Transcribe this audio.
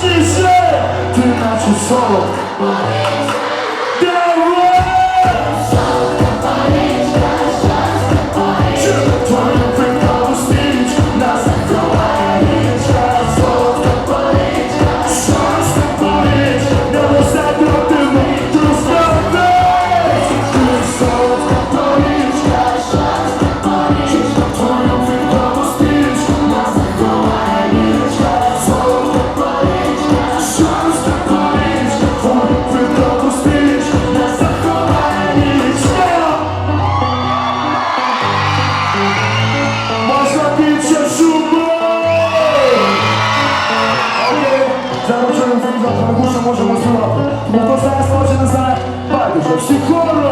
Ciszy się! Ty macie solo! можемо зробити. Ну козацько чи не знає, байдуже всі хором.